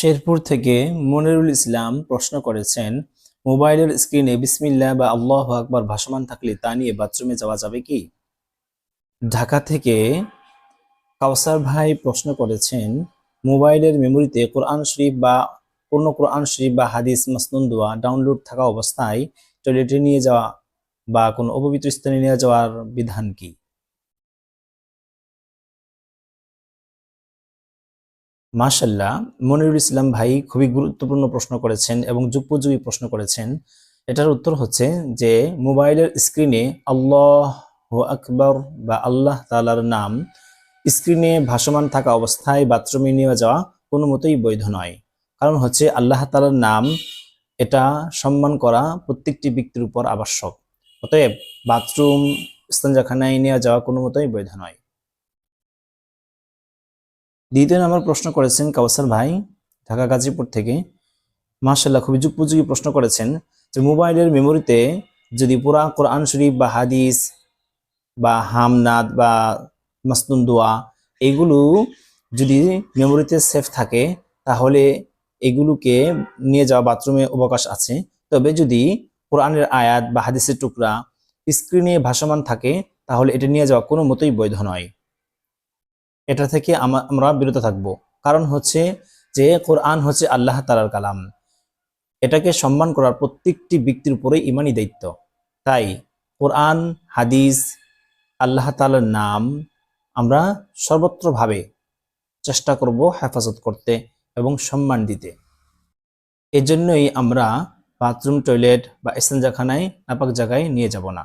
শেরপুর থেকে মনিরুল ইসলাম প্রশ্ন করেছেন, মোবাইলের স্ক্রিনে বিসমিল্লাহ বা আল্লাহ আকবার ভাসমান থাকলে তা নিয়ে বাথরুমে যাওয়া যাবে কি? ঢাকা থেকে কাউসার ভাই প্রশ্ন করেছেন, মোবাইলের মেমোরিতে কোরআন শরীফ বা পূর্ণ কোরআন শরীফ বা হাদিস মাসনুন দোয়া ডাউনলোড থাকা অবস্থায় টয়লেটে নিয়ে যাওয়া বা কোনো অপবিত্র স্থানে নিয়ে যাওয়ার বিধান কি? মাশাল্লাহ মনিরুল ইসলাম ভাই খুবই গুরুত্বপূর্ণ প্রশ্ন করেছেন এবং যুগোপযোগী প্রশ্ন করেছেন। এটার উত্তর হচ্ছে যে, মোবাইলের স্ক্রিনে আল্লাহ আকবর বা আল্লাহ তালার নাম, স্ক্রিনে ভাসমান থাকা অবস্থায় বাথরুমে নিয়ে যাওয়া কোনো মতোই বৈধ নয়। কারণ হচ্ছে আল্লাহ তালার নাম, এটা সম্মান করা প্রত্যেকটি ব্যক্তির উপর আবশ্যক। অতএব বাথরুম স্থানজাখানায় নিয়ে যাওয়া কোনো মতোই বৈধ নয়। দ্বিতীয় নম্বর প্রশ্ন করেছেন কাউসার ভাই, ঢাকা গাজীপুর থেকে। মার্শাল্লাহ খুবই যুগোপযোগী প্রশ্ন করেছেন যে মোবাইলের মেমোরিতে যদি পুরা কোরআন শরীফ বা হাদিস বা হামনাদ বা মাসনুন দোয়া এগুলো যদি মেমোরিতে সেফ থাকে, তাহলে এগুলোকে নিয়ে যাওয়া বাথরুমে অবকাশ আছে। তবে যদি কোরআনের আয়াত বা হাদিসের টুকরা স্ক্রিনে ভাসমান থাকে, তাহলে এটা নিয়ে যাওয়া কোনো মতোই বৈধ নয়। এটা থেকে আমরা বিরত থাকব। কারণ হচ্ছে যে কোরআন হচ্ছে আল্লাহ তালার কালাম। এটাকে সম্মান করার প্রত্যেকটি ব্যক্তির উপরে ইমানই দায়িত্ব। তাই কোরআন, হাদিস, আল্লাহ তালার নাম আমরা সর্বত্রভাবে চেষ্টা করব হেফাজত করতে এবং সম্মান দিতে। এজন্যই আমরা বাথরুম, টয়লেট বা স্থানজাখানায় নাপাক জায়গায় নিয়ে যাব না।